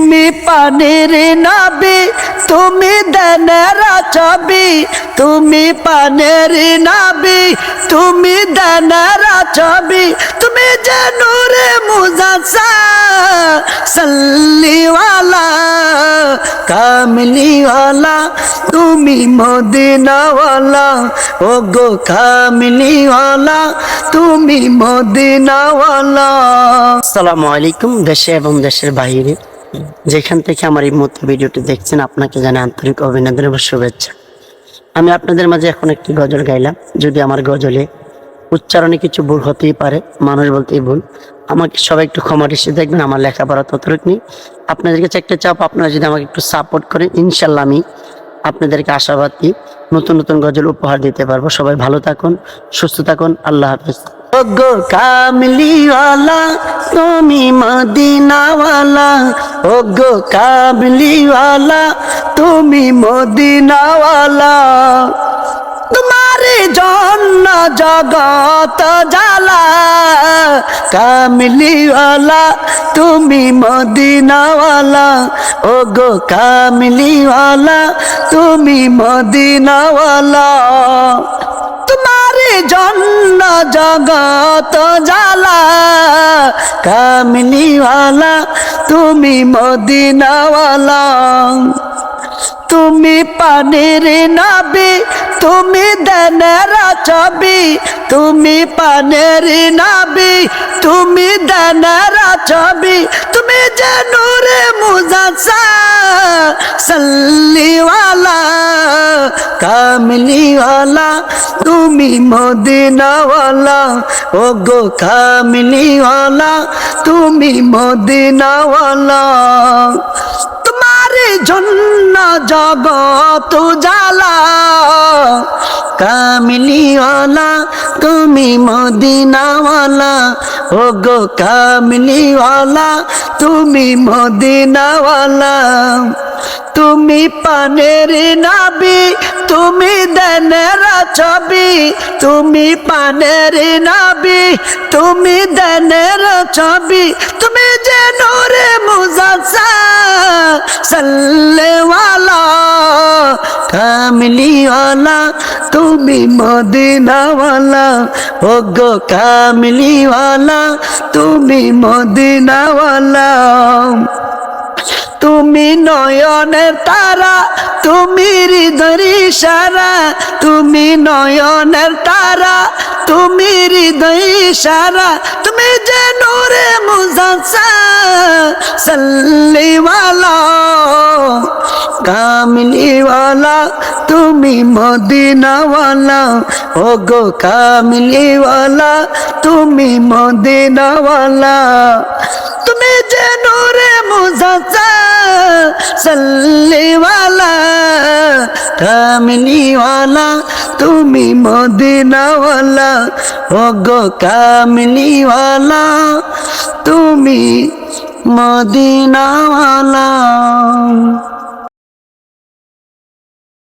তুমি পানির নাবি, তুমি দেনের ছবি। তুমি পানের নাবি, তুমি দেনের ছবি। তুমি যে নূরে মুজাসা সল্লিওয়ালা, কামলিওয়ালা। তুমি মদিনাওয়ালা ও গো কামলিওয়ালা। তুমি মদিনাওয়ালা। আসসালামু আলাইকুম, দেশে এবং দেশের বাইরে। যেখান থেকে আমার এই মুহূর্তে ভিডিওটি দেখছেন, আপনাকে জানাই আন্তরিক অভিনন্দন এবং শুভেচ্ছা। আমি আপনাদের মাঝে এখন একটি গজল গাইলাম। যদি আমার গজলে উচ্চারণে কিছু ভুল হতেই পারে, মানুষ বলতেই ভুল, আমাকে সবাই একটু ক্ষমা দৃষ্টি দেখবেন, আমার লেখাপড়া ততটুক নেই। আপনাদের কাছে একটা চাপ, আপনারা যদি আমাকে একটু সাপোর্ট করেন ইনশাল্লাহ আমি আপনাদেরকে আশাবাদ দিই। নতুন নতুন গজল উপহার দিতে পারব। সবাই ভালো থাকুন, সুস্থ থাকুন, আল্লাহ হাফিজ। ওগো কামলিওয়ালা তুমি মদিনাওয়ালা। ওগো কামলিওয়ালা তুমি মদিনাওয়ালা। তোমার জন্য জগত জালা কামলিওয়ালা তুমি মদিনাওয়ালা। ও গো কামলিওয়ালা তুমি মদিনাওয়ালা। তোমার জন্য জগত জালা কামলিওয়ালা তুমি মদিনাওয়ালা। তুমি পানির নাবি, তুমি দেনের ছবি। তুমি পানের নাবি, তুমি দেনের ছবি। তুমি যে নূরে মুজাসা সল্লিওয়ালা কামলিওয়ালা তুমি মদিনাওয়ালা। ও গো কামলিওয়ালা তুমি মদিনাওয়ালা। তোমার জন্য জগত জালা কামলিওয়ালা তুমি মদিনাওয়ালা। ও গো কামলিওয়ালা তুমি মদিনাওয়ালা। তুমি পানের নাবি, তুমি দেনের ছবি, তুমি পানের নাবি, তুমি দেনের ছবি, তুমি যে নূরে মুজাসা সাল্লেওয়ালা কামলিওয়ালা, তুমি মদিনাওয়ালা ও গো কামলিওয়ালা, তুমি মদিনাওয়ালা। তুমি নয়নের তারা, তুমি হৃদয় সারা তুমি নয়নের তারা, তুমি হৃদয় সারা তুমি যে নূরে মুজাসা সল্লিওয়ালা তুমি মদিনাওয়ালা ও গো কামলিওয়ালা। তুমি মদিনাওয়ালা। তুমি যে নূরে সল্লিওয়ালা কামলিওয়ালা তুমি মদিনাওয়ালা ও গো কামলিওয়ালা তুমি মদিনাওয়ালা